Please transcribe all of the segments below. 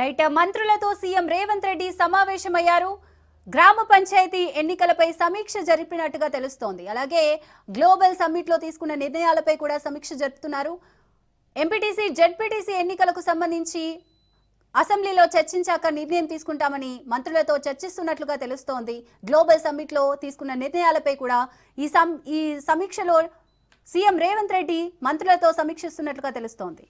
Right మంత్రులతో CM Revanth Reddy సమావేశమయ్యారు. గ్రామ పంచాయతీ ఎన్నికలపై సమీక్ష జరిపినట్టుగా తెలుస్తోంది. అలాగే గ్లోబల్ సమ్మిట్లో తీసుకున్న నిర్ణయాలపై కూడా సమీక్ష జరుపుతున్నారు. ఎంపీటీసీ జెడ్పీటీసీ ఎన్నికలకు సంబంధించి అసెంబ్లీలో చర్చించాక నిర్ణయం తీసుకుంటామని మంత్రులతో చర్చిస్తున్నట్లుగా తెలుస్తోంది. గ్లోబల్ సమ్మిట్లో తీసుకున్న నిర్ణయాలపై కూడా ఈ సం ఈ సమీక్షలో సీఎం రేవంత్ రెడ్డి మంత్రులతో సమీక్షిస్తున్నట్లుగా తెలుస్తోంది.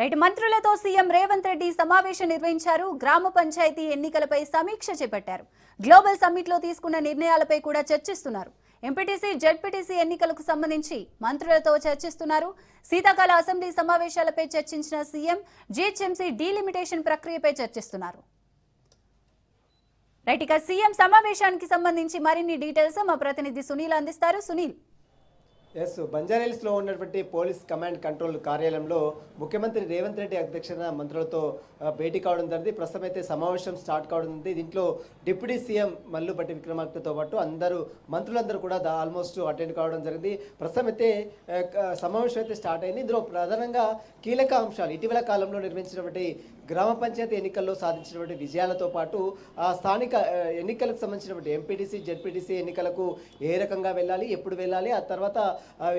రైట్ మంత్రులతో సీఎం రేవంత్ రెడ్డి సమావేశం నిర్వహించారు. గ్రామ పంచాయతీ ఎన్నికలపై సమీక్ష చేపట్టారు. గ్లోబల్ సమ్మిట్లో తీసుకున్న నిర్ణయాలపై కూడా చర్చిస్తున్నారు. ఎంపీటీసీ జడ్పీటీసీ ఎన్నికలకు సంబంధించి మంత్రులతో చర్చిస్తున్నారు. శీతాకాల అసెంబ్లీ సమావేశాలపై చర్చించిన సీఎం జీహెచ్ఎంసీ డీలిమిటేషన్ ప్రక్రియపై చర్చిస్తున్నారు. రైట్ ఇక సీఎం సమావేశానికి సంబంధించి మరిన్ని డీటెయిల్స్ మా ప్రతినిధి సునీల్ అందిస్తారు. సునీల్ ఎస్ బంజారాహిల్స్లో ఉన్నటువంటి పోలీస్ కమాండ్ కంట్రోల్ కార్యాలయంలో ముఖ్యమంత్రి రేవంత్ రెడ్డి అధ్యక్షతన మంత్రులతో భేటీ కావడం జరిగింది. ప్రస్తుతం అయితే సమావేశం స్టార్ట్ కావడం జరిగింది. దీంట్లో డిప్యూటీ సీఎం మల్లుపట్టి విక్రమార్కతో పాటు అందరూ మంత్రులందరూ కూడా ఆల్మోస్ట్ అటెండ్ కావడం జరిగింది. ప్రస్తుతం అయితే సమావేశం అయితే స్టార్ట్ అయింది. ఇందులో ప్రధానంగా కీలక అంశాలు ఇటీవల కాలంలో నిర్మించినటువంటి గ్రామ పంచాయతీ ఎన్నికల్లో సాధించినటువంటి విజయాలతో పాటు ఆ స్థానిక ఎన్నికలకు సంబంధించినటువంటి ఎంపీటీసీ జెడ్పీటీసీ ఎన్నికలకు ఏ రకంగా వెళ్ళాలి ఎప్పుడు వెళ్ళాలి ఆ తర్వాత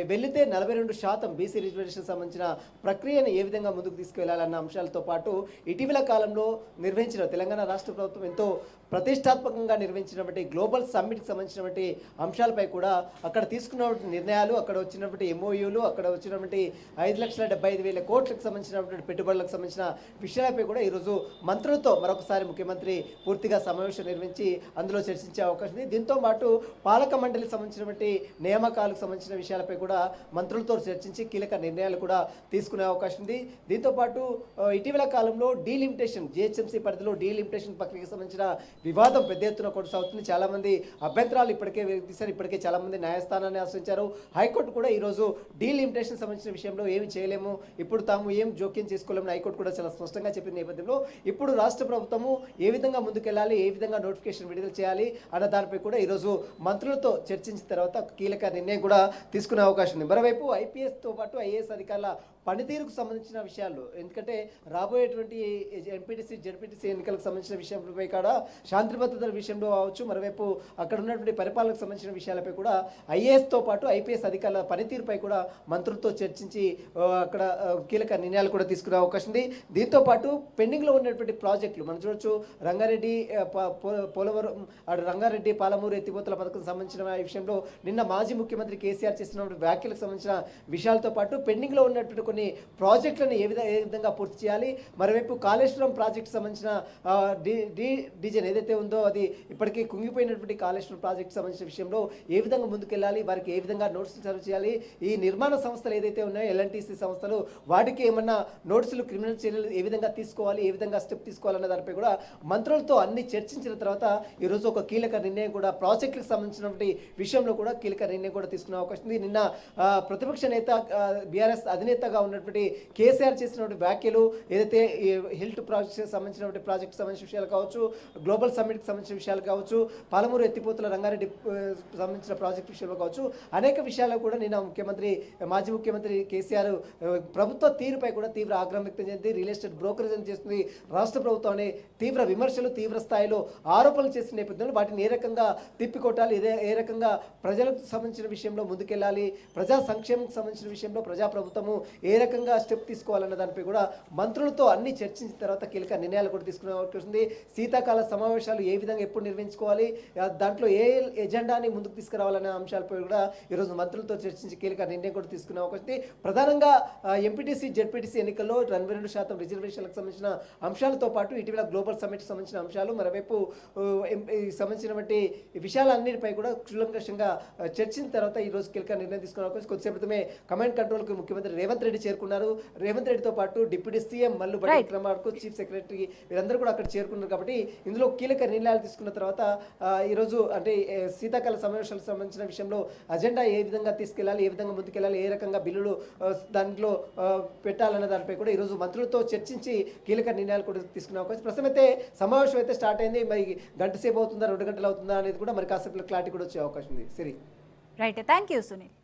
వెళితే నలభై రెండు శాతం బీసీ రిజర్వేషన్ సంబంధించిన ప్రక్రియను ఏ విధంగా ముందుకు తీసుకువెళ్ళాలన్న అంశాలతో పాటు ఇటీవల కాలంలో నిర్వహించిన తెలంగాణ రాష్ట్ర ప్రభుత్వం ఎంతో ప్రతిష్టాత్మకంగా నిర్వహించినటువంటి గ్లోబల్ సమ్మిట్కి సంబంధించినటువంటి అంశాలపై కూడా అక్కడ తీసుకున్నటువంటి నిర్ణయాలు అక్కడ వచ్చినటువంటి ఎంఓయూలు అక్కడ వచ్చినటువంటి ఐదు లక్షల డెబ్బై ఐదు వేల కోట్లకు సంబంధించినటువంటి పెట్టుబడులకు సంబంధించిన విషయాలపై కూడా ఈరోజు మంత్రులతో మరొకసారి ముఖ్యమంత్రి పూర్తిగా సమావేశం నిర్వహించి అందులో చర్చించే అవకాశం ఉంది. దీంతో పాటు పాలక మండలికి సంబంధించినటువంటి నియామకాలకు సంబంధించిన విషయం విషయాలపై కూడా మంత్రులతో చర్చించి కీలక నిర్ణయాలు కూడా తీసుకునే అవకాశం ఉంది. దీంతో పాటు ఇటీవల కాలంలో డీలిమిటేషన్ జిహెచ్ఎంసీ పరిధిలో డీలిమిటేషన్ ప్రక్రియకు సంబంధించిన వివాదం పెద్ద ఎత్తున కొనసాగుతుంది. చాలామంది అభ్యంతరాలు ఇప్పటికే తీశారు ఇప్పటికే చాలా మంది న్యాయస్థానాన్ని ఆశ్రయించారు. హైకోర్టు కూడా ఈరోజు డీలిమిటేషన్ సంబంధించిన విషయంలో ఏమి చేయలేము. ఇప్పుడు తాము ఏం జోక్యం చేసుకోలేము హైకోర్టు కూడా చాలా స్పష్టంగా చెప్పిన నేపథ్యంలో ఇప్పుడు రాష్ట్ర ప్రభుత్వము ఏ విధంగా ముందుకెళ్ళాలి ఏ విధంగా నోటిఫికేషన్ విడుదల చేయాలి అన్న దానిపై కూడా ఈరోజు మంత్రులతో చర్చించిన తర్వాత కీలక నిర్ణయం కూడా తీసుకునే అవకాశం ఉంది. మరోవైపు ఐపీఎస్తో పాటు ఐఏఎస్ అధికారుల పనితీరుకు సంబంధించిన విషయాలు. ఎందుకంటే రాబోయేటువంటి ఎంపీటీసీ జెడ్పీటీసీ ఎన్నికలకు సంబంధించిన విషయంపై కూడా శాంతి భద్రతల విషయంలో కావచ్చు మరోవైపు అక్కడ ఉన్నటువంటి పరిపాలనకు సంబంధించిన విషయాలపై కూడా ఐఏఎస్తో పాటు ఐపీఎస్ అధికారుల పనితీరుపై కూడా మంత్రులతో చర్చించి అక్కడ కీలక నిర్ణయాలు కూడా తీసుకునే అవకాశం ఉంది. దీంతో పాటు పెండింగ్లో ఉన్నటువంటి ప్రాజెక్టులు మనం చూడొచ్చు రంగారెడ్డి పోలవరం రంగారెడ్డి పాలమూరు ఎత్తిపోతల పథకం సంబంధించిన విషయంలో నిన్న మాజీ ముఖ్యమంత్రి కేసీఆర్ చేసిన వ్యాఖ్యలకు సంబంధించిన విషయాలతో పాటు పెండింగ్లో ఉన్నటువంటి కొన్ని ప్రాజెక్టులను ఏ విధంగా ఏ విధంగా పూర్తి చేయాలి? మరోవైపు కాళేశ్వరం ప్రాజెక్టు సంబంధించిన డి డి డిజైన్ ఏదైతే ఉందో అది ఇప్పటికీ కుంగిపోయినటువంటి కాళేశ్వరం ప్రాజెక్టు సంబంధించిన విషయంలో ఏ విధంగా ముందుకెళ్ళాలి? వారికి ఏ విధంగా నోటీసులు సర్వ్ చేయాలి? ఈ నిర్మాణ సంస్థలు ఏదైతే ఉన్నాయో ఎల్ఎన్టీసీ సంస్థలు వాటికి ఏమన్నా నోటీసులు క్రిమినల్ చర్యలు ఏ విధంగా తీసుకోవాలి? ఏ విధంగా స్టెప్ తీసుకోవాలన్న దానిపై కూడా మంత్రులతో అన్ని చర్చించిన తర్వాత ఈరోజు ఒక కీలక నిర్ణయం కూడా ప్రాజెక్టులకు సంబంధించినటువంటి విషయంలో కూడా కీలక నిర్ణయం కూడా తీసుకునే అవకాశం ఉంది. నిన్న ప్రతిపక్ష నేత బీఆర్ఎస్ అధినేతగా ఉన్నటువంటి కేసీఆర్ చేసినటువంటి వ్యాఖ్యలు ఏదైతే ఈ హిల్ట్ ప్రాజెక్ట్ సంబంధించినటువంటి ప్రాజెక్ట్ సంబంధించిన విషయాలు కావచ్చు గ్లోబల్ సమ్మిట్కి సంబంధించిన విషయాలు కావచ్చు పాలమూరు ఎత్తిపోతుల రంగారెడ్డి సంబంధించిన ప్రాజెక్ట్ విషయంలో కావచ్చు అనేక విషయాలు కూడా నిన్న ముఖ్యమంత్రి మాజీ ముఖ్యమంత్రి కేసీఆర్ ప్రభుత్వ తీరుపై కూడా తీవ్ర ఆగ్రహం వ్యక్తం చేసింది. రియల్ ఎస్టేట్ బ్రోకరేజ్ చేస్తుంది. రాష్ట్ర ప్రభుత్వం అనే తీవ్ర విమర్శలు తీవ్ర స్థాయిలో ఆరోపణలు చేసిన నేపథ్యంలో వాటిని ఏ రకంగా తిప్పికొట్టాలి ఇదే ఏ రకంగా ప్రజలకు సంబంధించిన విషయంలో ముందుకెళ్ళాలి ప్రజా సంక్షేమం సంబంధించిన విషయంలో ప్రజా ప్రభుత్వము ఏ రకంగా స్టెప్ తీసుకోవాలన్న దానిపై కూడా మంత్రులతో అన్ని చర్చించిన తర్వాత కీలక నిర్ణయాలు కూడా తీసుకునే అవకాశం శీతాకాల సమావేశాలు ఏ విధంగా ఎప్పుడు నిర్వహించుకోవాలి? దాంట్లో ఏ ఎజెండాని ముందుకు తీసుకురావాలనే అంశాలపై కూడా ఈరోజు మంత్రులతో చర్చించి కీలక నిర్ణయం కూడా తీసుకునే అవకాశం ఉంది. ప్రధానంగా ఎంపీటీసీ జెడ్పీటీసీ ఎన్నికల్లో ఎనభై రెండు శాతం రిజర్వేషన్లకు సంబంధించిన అంశాలతో పాటు ఇటీవల గ్లోబల్ సమ్మిట్ సంబంధించిన అంశాలు మరోవైపు సంబంధించినటువంటి విషయాలన్నిటిపై కూడా క్షులంకషంగా చర్చించిన తర్వాత ఈ రోజు కీలక నిర్ణయం తీసుకునే అవకాశం కొద్దిసేపటిమే కమాండ్ కంట్రోల్కి ముఖ్యమంత్రి రేవంత్ రెడ్డి చేరుకున్నారు. రేవంత్ రెడ్డితో పాటు డిప్యూటీ సీఎం మల్లు బట్టి విక్రమార్కు చీఫ్ సెక్రటరీ వీరందరూ కూడా అక్కడ చేరుకున్నారు కాబట్టి ఇందులో కీలక నిర్ణయాలు తీసుకున్న తర్వాత ఈరోజు అంటే శీతాకాల సమావేశాలకు సంబంధించిన విషయంలో అజెండా ఏ విధంగా తీసుకెళ్ళాలి ఏ విధంగా ముందుకెళ్ళాలి ఏ రకంగా బిల్లులు దాంట్లో పెట్టాలన్న దానిపై కూడా ఈరోజు మంత్రులతో చర్చించి కీలక నిర్ణయాలు కూడా తీసుకునే అవకాశం. ప్రస్తుతం అయితే సమావేశం అయితే స్టార్ట్ అయింది. మరి గంట సేపు అవుతుందా రెండు గంటలు అవుతుందా అనేది కూడా మరి కాసేపు క్లారిటీ కూడా వచ్చే అవకాశం ఉంది. సరే. Right thank you Sunil